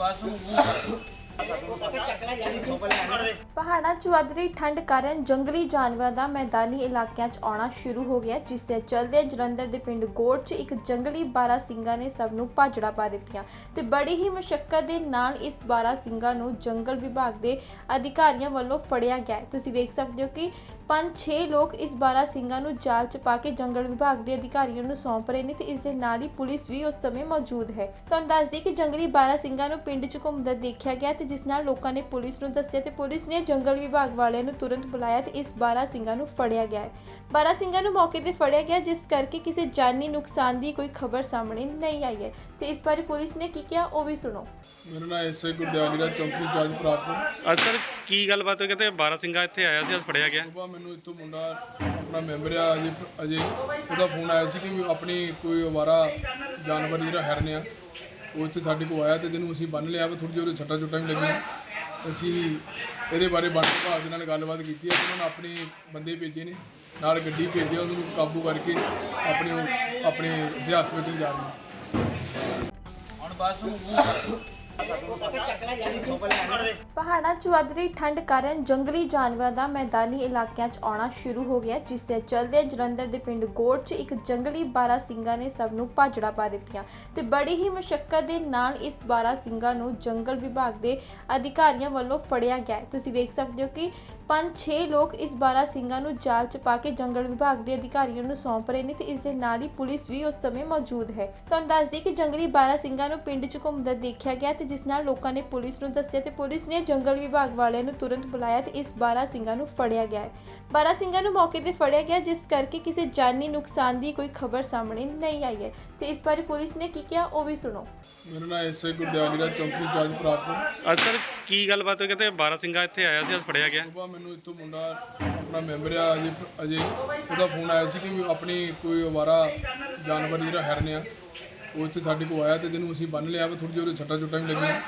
ਬਸ ਪਹਾੜਾਂ 'ਚ ਵੱਧ ਰਹੀ ਠੰਡ ਕਾਰਨ ਜੰਗਲੀ ਜਾਨਵਰਾਂ ਦਾ ਮੈਦਾਨੀ ਇਲਾਕਿਆਂ 'ਚ ਆਉਣਾ ਸ਼ੁਰੂ ਹੋ ਗਿਆ, ਜਿਸ ਦੇ ਚੱਲਦੇ ਜਲੰਧਰ ਦੇ ਪਿੰਡ ਗੋੜ 'ਚ ਇੱਕ ਜੰਗਲੀ ਬਾਰਾ ਸਿੰਘਾਂ ਨੇ ਸਭ ਨੂੰ ਭਾਜੜਾ ਪਾ ਦਿੱਤੀਆਂ ਤੇ ਬੜੀ ਹੀ ਮੁਸ਼ਕਲ ਦੇ ਨਾਲ ਇਸ ਬਾਰਾ ਸਿੰਘਾਂ ਨੂੰ ਜੰਗਲ ਵਿਭਾਗ ਦੇ ਅਧਿਕਾਰੀਆਂ ਵੱਲੋਂ ਫੜਿਆ ਗਿਆ ਤੁਸੀਂ ਵੇਖ ਸਕਦੇ ਹੋ ਕਿ ਪੰਜ ਛੇ ਲੋਕ ਇਸ ਬਾਰਾ ਸਿੰਘਾਂ ਨੂੰ ਜਾਲ 'ਚ ਪਾ ਕੇ ਜੰਗਲ ਵਿਭਾਗ ਦੇ ਅਧਿਕਾਰੀਆਂ ਨੂੰ ਸੌਂਪ ਰਹੇ ਨੇ ਤੇ ਇਸ ਦੇ ਨਾਲ ਹੀ ਪੁਲਿਸ ਵੀ ਉਸ ਸਮੇਂ ਮੌਜੂਦ ਹੈ। ਤੁਹਾਨੂੰ ਦੱਸ ਦਈਏ ਕਿ ਜੰਗਲੀ ਬਾਰਾ ਸਿੰਘਾਂ ਨੂੰ ਪਿੰਡ 'ਚ ਘੁੰਮਦਾ ਦੇਖਿਆ ਗਿਆ ਤੇ ਜਿਸ ਨਾਲ ਲੋਕਾਂ ਨੇ ਪੁਲਿਸ ਨੂੰ ਦੱਸਿਆ ਤੇ ਪੁਲਿਸ ਨੇ ਜੰਗਲ ਵਿਭਾਗ ਵਾਲਿਆਂ ਨੂੰ ਤੁਰੰਤ ਬੁਲਾਇਆ ਤੇ ਇਸ ਬਾਰਾ ਸਿੰਘਾਂ ਨੂੰ ਫੜਿਆ ਗਿਆ ਹੈ। ਬਾਰਾ ਸਿੰਘਾਂ ਨੂੰ ਮੌਕੇ ਤੇ ਫੜਿਆ ਗਿਆ ਜਿਸ ਕਰਕੇ ਕਿਸੇ ਜਾਨੀ ਨੁਕਸਾਨ ਦੀ ਕੋਈ ਖਬਰ ਸਾਹਮਣੇ ਨਹੀਂ ਆਈ ਹੈ। ਤੇ ਇਸ ਬਾਰੇ ਪੁਲਿਸ ਨੇ ਕੀ ਕਿਹਾ ਉਹ ਵੀ ਸੁਣੋ। ਮੇਰਾ ਨਾਮ ਐਸਏ ਗੁਰਦਿਆਲ ਦਾ ਚੌਂਕੀ ਜੱਜ ਪ੍ਰਾਪਤ ਅੱਜ ਸਰ ਕੀ ਗੱਲਬਾਤ ਹੋਈ? ਕਹਿੰਦੇ ਬਾਰਾ ਸਿੰਘਾ ਇੱਥੇ ਆਇਆ ਸੀ ਅੱਜ ਫੜਿਆ ਗਿਆ? ਸੁਬਾਹ ਮੈਨੂੰ ਇੱਥੋਂ ਮੁੰਡਾ ਆਪਣਾ ਮੈਂਬਰ ਆ ਅਜੇ ਅਜੇ ਉਹਦਾ ਫੋਨ ਆਇਆ ਸੀ ਕਿ ਆਪਣੀ ਕੋਈ ਅਵਾਰਾ ਜਾਨਵਰ ਜਿਹੜਾ ਹਿਰਨ ਆ ਉਹ ਇੱਥੇ ਸਾਡੇ ਕੋਲ ਆਇਆ ਤੇ ਜਿਹਨੂੰ ਅਸੀਂ ਬੰਨ ਲਿਆ ਵਾ ਥੋੜੀ ਜਿਹੀ ਉਹਦੇ ਛੱਟਾ ਚੁੱਟਾਂ ਵੀ ਲੱਗੀਆਂ। ਅਸੀਂ ਇਹਦੇ ਬਾਰੇ ਵਣ ਵਿਭਾਗ ਦੇ ਨਾਲ ਗੱਲਬਾਤ ਕੀਤੀ ਹੈ ਉਹਨਾਂ ਨੇ ਆਪਣੇ ਬੰਦੇ ਭੇਜੇ ਨੇ ਨਾਲ ਗੱਡੀ ਭੇਜੀ ਆ, ਉਹਨੂੰ ਕਾਬੂ ਕਰਕੇ ਆਪਣੇ ਉਹ- ਆਪਣੇ ਇਤਿਹਾਸ ਵਿੱਚ ਜਾ ਰਹੇ ਨੇ ਹੁਣ ਬਸ ਪਹਾੜਾਂ 'ਚ ਵੱਧ ਰਹੀ ਠੰਡ ਕਾਰਨ ਜੰਗਲੀ ਜਾਨਵਰਾਂ ਦਾ ਮੈਦਾਨੀ ਇਲਾਕਿਆਂ 'ਚ ਆਉਣਾ ਸ਼ੁਰੂ ਹੋ ਗਿਆ, ਜਿਸ ਦੇ ਚਲਦੇ ਜਲੰਧਰ ਦੇ ਪਿੰਡ ਗੋੜ 'ਚ ਇੱਕ ਜੰਗਲੀ ਬਾਰਾ ਸਿੰਘਾਂ ਨੇ ਸਭ ਨੂੰ ਭਾਜੜਾ ਪਾ ਦਿੱਤੀਆਂ ਤੇ ਬੜੀ ਹੀ ਮੁਸ਼ਕਲ ਦੇ ਨਾਲ ਇਸ ਬਾਰਾ ਸਿੰਘਾਂ ਨੂੰ ਜੰਗਲ ਵਿਭਾਗ ਦੇ ਅਧਿਕਾਰੀਆਂ ਵੱਲੋਂ ਫੜਿਆ ਗਿਆ। ਤੁਸੀਂ ਵੇਖ ਸਕਦੇ ਹੋ ਕਿ ਪੰਜ ਛੇ ਲੋਕ ਇਸ ਬਾਰਾ ਸਿੰਘਾਂ ਨੂੰ ਜਾਲ 'ਚ ਪਾ ਕੇ ਜੰਗਲ ਵਿਭਾਗ ਦੇ ਅਧਿਕਾਰੀਆਂ ਨੂੰ ਸੌਂਪ ਰਹੇ ਨੇ ਤੇ ਇਸ ਦੇ ਨਾਲ ਹੀ ਪੁਲਿਸ ਵੀ ਉਸ ਸਮੇਂ ਮੌਜੂਦ ਹੈ। ਤੁਹਾਨੂੰ ਦੱਸ ਦਈਏ ਕਿ ਜੰਗਲੀ ਬਾਰਾ ਸਿੰਘਾਂ ਨੂੰ ਪਿੰਡ 'ਚ ਘੁੰਮਦਾ ਦੇਖਿਆ ਗਿਆ ਤੇ ਜਿਸ ਨਾਲ ਲੋਕਾਂ ਨੇ ਪੁਲਿਸ ਨੂੰ ਦੱਸਿਆ ਤੇ ਪੁਲਿਸ ਨੇ ਜੰਗਲ ਵਿਭਾਗ ਵਾਲਿਆਂ ਨੂੰ ਤੁਰੰਤ ਬੁਲਾਇਆ ਤੇ ਇਸ ਬਾਰਾ ਸਿੰਘਾਂ ਨੂੰ ਫੜਿਆ ਗਿਆ ਹੈ। ਬਾਰਾ ਸਿੰਘਾਂ ਨੂੰ ਮੌਕੇ ਤੇ ਫੜਿਆ ਗਿਆ ਜਿਸ ਕਰਕੇ ਕਿਸੇ ਜਾਨੀ ਨੁਕਸਾਨ ਦੀ ਕੋਈ ਖਬਰ ਸਾਹਮਣੇ ਨਹੀਂ ਆਈ ਹੈ। ਤੇ ਇਸ ਬਾਰੇ ਪੁਲਿਸ ਨੇ ਕੀ ਕਿਹਾ ਉਹ ਵੀ ਸੁਣੋ। ਮੇਰਾ ਨਾਮ ਐਸਏ ਗੁਰਦਿਆਲ ਦਾ ਚੌਂਕੀ ਜੱਜ ਪ੍ਰਾਪਤ। ਅੱਜ ਸਰ ਕੀ ਗੱਲਬਾਤ ਹੋਈ? ਕਹਿੰਦੇ ਬਾਰਾ ਸਿੰਘਾ ਇੱਥੇ ਆਇਆ ਸੀ ਅੱਜ ਫੜਿਆ ਗਿਆ। ਸੁਬਾਹ ਮੈਨੂੰ ਇੱਥੋਂ ਮੁੰਡਾ ਆਪਣਾ ਮੈਂਬਰ ਆ ਅਜੇ ਅਜੇ ਉਹਦਾ ਫੋਨ ਆਇਆ ਸੀ ਕਿ ਵੀ ਆਪਣੀ ਕੋਈ ਅਵਾਰਾ ਜਾਨਵਰ ਜਿਹੜਾ ਹਿਰਨ ਆ ਉਹ ਇੱਥੇ ਸਾਡੇ ਕੋਲ ਆਇਆ ਤੇ ਜਿਹਨੂੰ ਅਸੀਂ ਬੰਨ ਲਿਆ ਵਾ ਥੋੜੀ ਜਿਹੀ ਉਹਦੇ ਛੱਟਾ ਚੁੱਟਾਂ ਵੀ ਲੱਗੀਆਂ।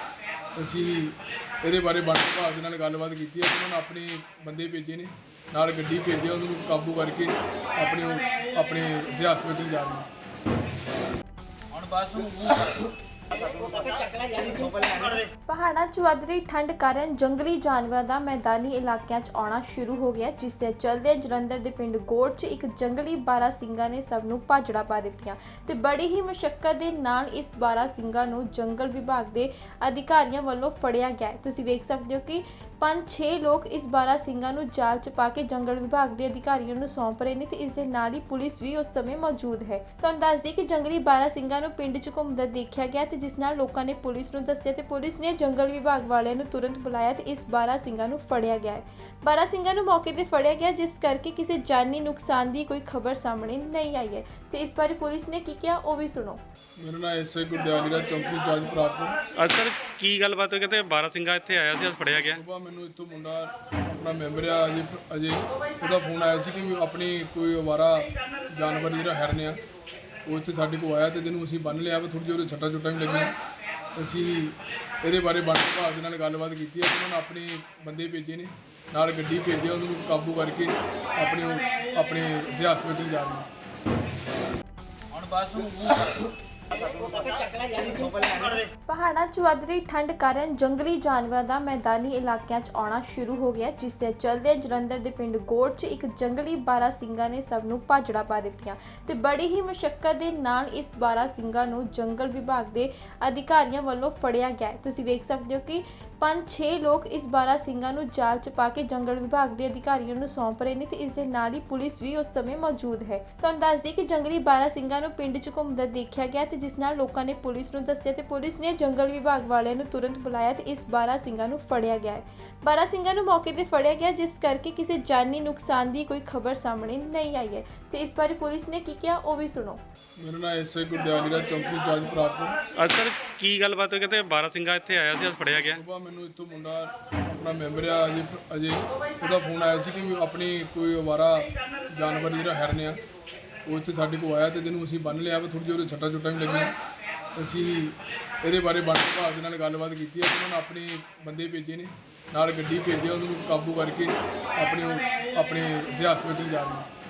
ਅਸੀਂ ਇਹਦੇ ਬਾਰੇ ਵਣ ਵਿਭਾਗ ਦੇ ਨਾਲ ਗੱਲਬਾਤ ਕੀਤੀ ਹੈ ਉਹਨਾਂ ਨੇ ਆਪਣੇ ਬੰਦੇ ਭੇਜੇ ਨੇ ਨਾਲ ਗੱਡੀ ਭੇਜੀ ਆ, ਉਹਨੂੰ ਕਾਬੂ ਕਰਕੇ ਆਪਣੇ ਉਹ- ਆਪਣੇ ਇਤਿਹਾਸ ਵਿੱਚ ਜਾ ਰਹੇ ਹੁਣ ਬਸ ਪਹਾੜਾਂ 'ਚ ਵੱਧ ਰਹੀ ਠੰਡ ਕਾਰਨ ਜੰਗਲੀ ਜਾਨਵਰਾਂ ਦਾ ਮੈਦਾਨੀ ਇਲਾਕਿਆਂ 'ਚ ਆਉਣਾ ਸ਼ੁਰੂ ਹੋ ਗਿਆ, ਜਿਸ ਦੇ ਚੱਲਦੇ ਜਲੰਧਰ ਦੇ ਪਿੰਡ ਗੋੜ 'ਚ ਇੱਕ ਜੰਗਲੀ ਬਾਰਾ ਸਿੰਘਾਂ ਨੇ ਸਭ ਨੂੰ ਭਾਜੜਾ ਪਾ ਦਿੱਤੀਆਂ ਤੇ ਬੜੀ ਹੀ ਮੁਸ਼ਕਲ ਦੇ ਨਾਲ ਇਸ ਬਾਰਾ ਸਿੰਘਾਂ ਨੂੰ ਜੰਗਲ ਵਿਭਾਗ ਦੇ ਅਧਿਕਾਰੀਆਂ ਵੱਲੋਂ ਫੜਿਆ ਗਿਆ ਤੁਸੀਂ ਵੇਖ ਸਕਦੇ ਹੋ ਕਿ ਪੰਜ ਛੇ ਲੋਕ ਇਸ ਬਾਰਾ ਸਿੰਘਾਂ ਨੂੰ ਜਾਲ 'ਚ ਪਾ ਕੇ ਜੰਗਲ ਵਿਭਾਗ ਦੇ ਅਧਿਕਾਰੀਆਂ ਨੂੰ ਸੌਂਪ ਰਹੇ ਨੇ ਤੇ ਇਸ ਦੇ ਨਾਲ ਹੀ ਪੁਲਿਸ ਵੀ ਉਸ ਸਮੇਂ ਮੌਜੂਦ ਹੈ। ਤੁਹਾਨੂੰ ਦੱਸ ਦਈਏ ਕਿ ਜੰਗਲੀ ਬਾਰਾ ਸਿੰਘਾਂ ਨੂੰ ਪਿੰਡ 'ਚ ਘੁੰਮਦਾ ਦੇਖਿਆ ਗਿਆ ਤੇ ਜਿਸ ਨਾਲ ਲੋਕਾਂ ਨੇ ਪੁਲਿਸ ਨੂੰ ਦੱਸਿਆ ਤੇ ਪੁਲਿਸ ਨੇ ਜੰਗਲ ਵਿਭਾਗ ਵਾਲਿਆਂ ਨੂੰ ਤੁਰੰਤ ਬੁਲਾਇਆ ਤੇ ਇਸ ਬਾਰਾ ਸਿੰਘਾਂ ਨੂੰ ਫੜਿਆ ਗਿਆ ਹੈ। ਬਾਰਾ ਸਿੰਘਾਂ ਨੂੰ ਮੌਕੇ ਤੇ ਫੜਿਆ ਗਿਆ ਜਿਸ ਕਰਕੇ ਕਿਸੇ ਜਾਨੀ ਨੁਕਸਾਨ ਦੀ ਕੋਈ ਖਬਰ ਸਾਹਮਣੇ ਨਹੀਂ ਆਈ ਹੈ। ਤੇ ਇਸ ਬਾਰੇ ਪੁਲਿਸ ਨੇ ਕੀ ਕਿਹਾ ਉਹ ਵੀ ਸੁਣੋ। ਮੇਰਾ ਨਾਮ ਐਸਏ ਗੁਰਦਿਆਲ ਦਾ ਚੌਂਕੀ ਜੱਜ ਪ੍ਰਾਪਤ ਅੱਜ ਸਰ ਕੀ ਗੱਲਬਾਤ ਹੋਈ? ਕਹਿੰਦੇ ਬਾਰਾ ਸਿੰਘਾ ਇੱਥੇ ਆਇਆ ਸੀ ਅੱਜ ਫੜਿਆ ਗਿਆ? ਸੁਬਾਹ ਮੈਨੂੰ ਇੱਥੋਂ ਮੁੰਡਾ ਆਪਣਾ ਮੈਂਬਰ ਆ ਅਜੇ ਅਜੇ ਉਹਦਾ ਫੋਨ ਆਇਆ ਸੀ ਕਿ ਆਪਣੀ ਕੋਈ ਅਵਾਰਾ ਜਾਨਵਰ ਜਿਹੜਾ ਹਿਰਨ ਆ ਉਹ ਇੱਥੇ ਸਾਡੇ ਕੋਲ ਆਇਆ ਤੇ ਜਿਹਨੂੰ ਅਸੀਂ ਬੰਨ ਲਿਆ ਵਾ ਥੋੜੀ ਜਿਹੀ ਉਹਦੇ ਛੱਟਾ ਚੁੱਟਾਂ ਵੀ ਲੱਗੀਆਂ। ਅਸੀਂ ਇਹਦੇ ਬਾਰੇ ਵਣ ਵਿਭਾਗ ਦੇ ਨਾਲ ਗੱਲਬਾਤ ਕੀਤੀ ਹੈ ਉਹਨਾਂ ਨੇ ਆਪਣੇ ਬੰਦੇ ਭੇਜੇ ਨੇ, ਨਾਲ ਗੱਡੀ ਭੇਜੀ ਉਹਨੂੰ ਕਾਬੂ ਕਰਕੇ ਆਪਣੇ ਉਹ- ਆਪਣੇ ਇਤਿਹਾਸ ਵਿੱਚ ਜਾ ਰਹੇ ਹੁਣ ਬਸ ਪਹਾੜਾਂ 'ਚ ਵੱਧ ਰਹੀ ਠੰਡ ਕਾਰਨ ਜੰਗਲੀ ਜਾਨਵਰਾਂ ਦਾ ਮੈਦਾਨੀ ਇਲਾਕਿਆਂ 'ਚ ਆਉਣਾ ਸ਼ੁਰੂ ਹੋ ਗਿਆ, ਜਿਸ ਦੇ ਚੱਲਦੇ ਜਲੰਧਰ ਦੇ ਪਿੰਡ ਗੋੜ 'ਚ ਇੱਕ ਜੰਗਲੀ ਬਾਰਾ ਸਿੰਘਾਂ ਨੇ ਸਭ ਨੂੰ ਭਾਜੜਾ ਪਾ ਦਿੱਤੀਆਂ ਤੇ ਬੜੀ ਹੀ ਮੁਸ਼ਕਲ ਦੇ ਨਾਲ ਇਸ ਬਾਰਾ ਸਿੰਘਾਂ ਨੂੰ ਜੰਗਲ ਵਿਭਾਗ ਦੇ ਅਧਿਕਾਰੀਆਂ ਵੱਲੋਂ ਫੜਿਆ ਗਿਆ ਹੈ। ਤੁਸੀਂ ਵੇਖ ਸਕਦੇ ਹੋ ਕਿ ਪੰਜ ਛੇ ਲੋਕ ਇਸ ਬਾਰਾ ਸਿੰਘਾਂ ਨੂੰ ਜਾਲ 'ਚ ਪਾ ਕੇ ਜੰਗਲ ਵਿਭਾਗ ਦੇ ਅਧਿਕਾਰੀਆਂ ਨੂੰ ਸੌਂਪ ਰਹੇ ਨੇ ਤੇ ਇਸ ਦੇ ਨਾਲ ਹੀ ਪੁਲਿਸ ਵੀ ਉਸ ਸਮੇਂ ਮੌਜੂਦ ਹੈ ਤੁਹਾਨੂੰ ਦੱਸ ਦਈਏ ਕਿ ਜੰਗਲੀ ਬਾਰਾ ਸਿੰਘਾਂ ਨੂੰ ਪਿੰਡ 'ਚ ਘੁੰਮਦਾ ਦੇਖਿਆ ਗਿਆ ਤੇ ਜਿਸ ਨਾਲ ਲੋਕਾਂ ਨੇ ਪੁਲਿਸ ਨੂੰ ਦੱਸਿਆ ਤੇ ਪੁਲਿਸ ਨੇ ਜੰਗਲ ਵਿਭਾਗ ਵਾਲਿਆਂ ਨੂੰ ਤੁਰੰਤ ਬੁਲਾਇਆ ਤੇ ਇਸ ਬਾਰਾ ਸਿੰਘਾਂ ਨੂੰ ਫੜਿਆ ਗਿਆ ਹੈ। ਬਾਰਾ ਸਿੰਘਾਂ ਨੂੰ ਮੌਕੇ ਤੇ ਫੜਿਆ ਗਿਆ ਜਿਸ ਕਰਕੇ ਕਿਸੇ ਜਾਨੀ ਨੁਕਸਾਨ ਦੀ ਕੋਈ ਖਬਰ ਸਾਹਮਣੇ ਨਹੀਂ ਆਈ ਹੈ। ਤੇ ਇਸ ਬਾਰੇ ਪੁਲਿਸ ਨੇ ਕੀ ਕਿਹਾ ਉਹ ਵੀ ਸੁਣੋ। ਮੇਰਾ ਨਾਮ ਐਸਏ ਗੁਰਦਿਆਲ ਦਾ ਚੌਂਕੀ ਜੱਜ ਪ੍ਰਾਪਤ ਅੱਜ ਸਰ ਕੀ ਗੱਲਬਾਤ ਹੋਈ? ਕਹਿੰਦੇ ਬਾਰਾ ਸਿੰਘਾ ਇੱਥੇ ਆਇਆ ਸੀ ਅੱਜ ਫੜਿਆ ਗਿਆ? ਸੁਬਾਹ ਮੈਨੂੰ ਇੱਥੋਂ ਮੁੰਡਾ ਆਪਣਾ ਮੈਂਬਰ ਆ ਅਜੇ ਅਜੇ ਉਹਦਾ ਫੋਨ ਆਇਆ ਸੀ ਕਿ ਵੀ ਆਪਣੀ ਕੋਈ ਅਵਾਰਾ ਜਾਨਵਰ ਜਿਹੜਾ ਹਿਰਨ ਆ ਉਹ ਇੱਥੇ ਸਾਡੇ ਕੋਲ ਆਇਆ ਤੇ ਜਿਹਨੂੰ ਅਸੀਂ ਬੰਨ ਲਿਆ ਵਾ ਥੋੜੀ ਜਿਹੀ ਉਹਦੇ ਛੱਟਾ ਚੁੱਟਾਂ ਵੀ ਲੱਗੀਆਂ। ਅਸੀਂ ਇਹਦੇ ਬਾਰੇ ਵਣ ਵਿਭਾਗ ਦੇ ਨਾਲ ਗੱਲਬਾਤ ਕੀਤੀ ਹੈ ਉਹਨਾਂ ਨੇ ਆਪਣੇ ਬੰਦੇ ਭੇਜੇ ਨੇ, ਨਾਲ ਗੱਡੀ ਭੇਜੀ ਉਹਨੂੰ ਕਾਬੂ ਕਰਕੇ ਆਪਣੇ ਉਹ- ਆਪਣੇ ਇਤਿਹਾਸ ਵਿੱਚ ਜਾ ਰਹੇ ਨੇ।